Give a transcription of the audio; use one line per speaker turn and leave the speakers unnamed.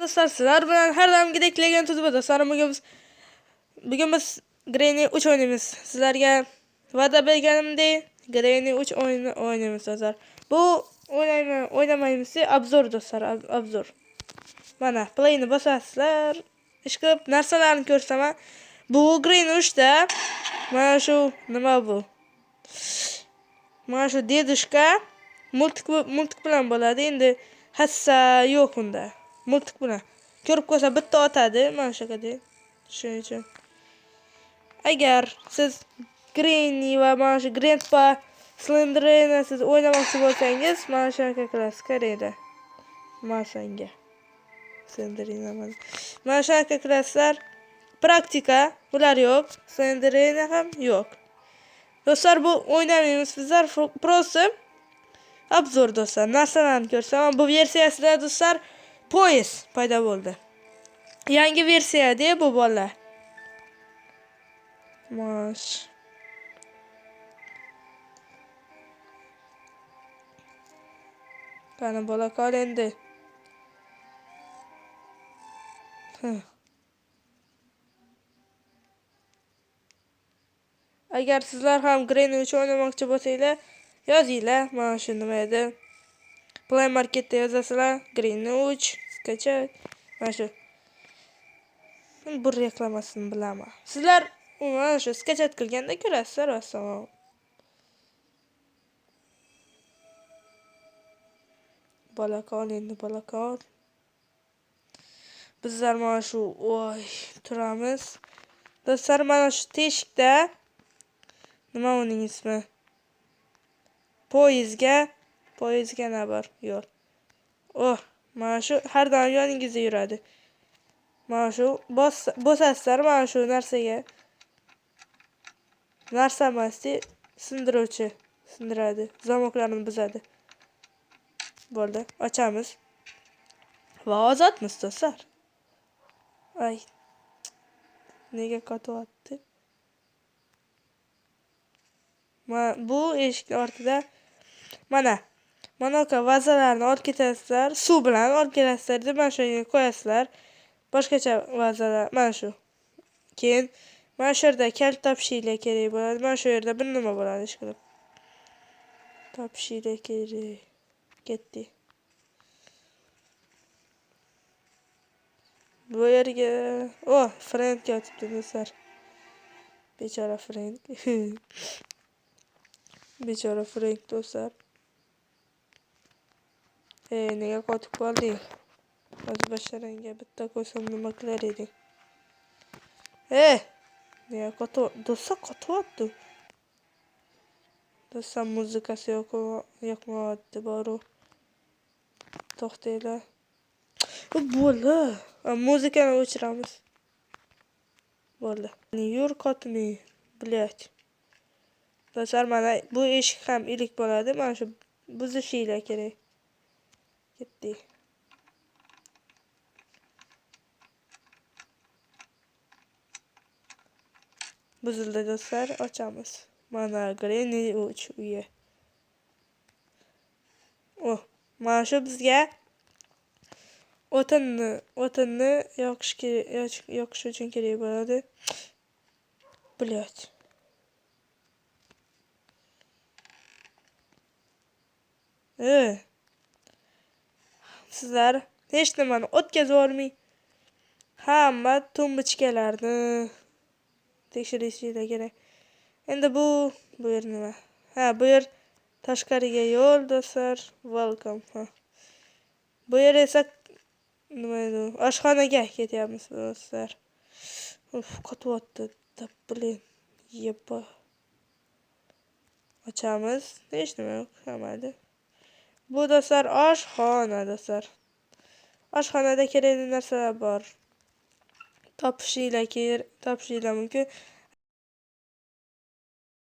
Dostlar sizlar bilan har doimgidek Legion tuzba dostlar bugun biz bugun biz Granny 3 o'ynaymiz. Sizlarga va'da berganimdek Granny 3 o'yinini o'ynaymiz dostlar. Bu o'ynaymi o'ynamaymiz, obzor dostlar, obzor. Mana playni bosasizlar. Ish qilib narsalarni ko'rsaman. Bu Granny 3 da mana shu nima bu? Mana shu dedushka multik multik bilan bo'ladi. Endi hassa yo'q unda. Multik bilan. Ko'rib ko'rsa bitta otadi, mana shu yerda. Shuning uchun. Agar siz Granny va mana shu Grandpa Slenderina siz o'ynamoqchi bo'lsangiz, mana shu yerga kirasiz, Koreyada. Masanga. Slenderina mana. Mana shu yerga kirasizlar. Praktika bular yo'q. Slenderina ham yo'q. Do'stlar bu o'ynamaymiz bizlar fro- просто obzor do'stlar narsalarni ko'rsaman bu versiyasida do'stlar poyezd paydo bo'ldi. Yangi versiyada bu bolalar mosh qani bola qol endi. Agar sizlar ham 3 o'ynamoqchi bo'lsanglar yozinglar mana shu nima edi play marketda yozasizlar Granny 3 skачать mana shu bu reklamasini bilaman sizlar mana shu skachat qilganda ko'rasizlar vassalom Balakon endi balakon. bizlar mana shu voy turamiz do'stlar mana shu teshikda nima uning ismi poyezdga poyezdga nima bor yo'l oh shu har doim yoningizda yuradi mana shu bos- bosasizlar mana shu narsaga narsa emasdi sindiruvchi sindiradi zamoklarni buzadi bo'ldi ochamiz va ozodmiz do'stlar ay. Nega qotyapti Ma- bu eshik ortida mana manaqa vazalarni olib ketasizlar suv bilan olib kelasizlar deb mana shu yerga qo'yasizlar. Boshqacha vazalar mana shu. Keyin mana shu yerda kalit topishinglar kerak bo'ladi. Mana shu yerda bir nima bo'ladi ishqilib? Topishinglar kerak. Ketdik bu yerga o Frank yotibdi do'stlar bechora Frank bechora Frank do'stlar nega qotib qolding o'z basharangga bitta qo'ysam nima qilar eding e nega qotib do'stlar qotyapti do'stlar muzikasi yoqma- yoqmayapti boru to'xtanglar bo'ldi A, muzikani o'chiramiz bo'ldi yur qotmi блять do'stlar mana bu eshik ham ilik bo'ladi mana shu buzishinglar kerak ketdik buzildi do'stlar ochamiz mana Granny uch uyi oh mana shu bizga o'tinni o'tinni yoqish kerak yoqish uchun kerak bo'ladi блять e sizlar hech nimani o'tkazib yubormay hamma tumbichkalarni tekshirishinglar kerak endi bu bu yer nima ha bu yer tashqariga yo'l do'stlar welcome. Ha. Bu yer esa nima edi oshxonaga ketyapmiz do'stlar. Uf qotyapti da blin yeba ochamiz hech nima yo'q hammadi bu do'stlar oshxona do'stlar oshxonada kerakli narsalar bor topishinglar kerak topishinglar mumkin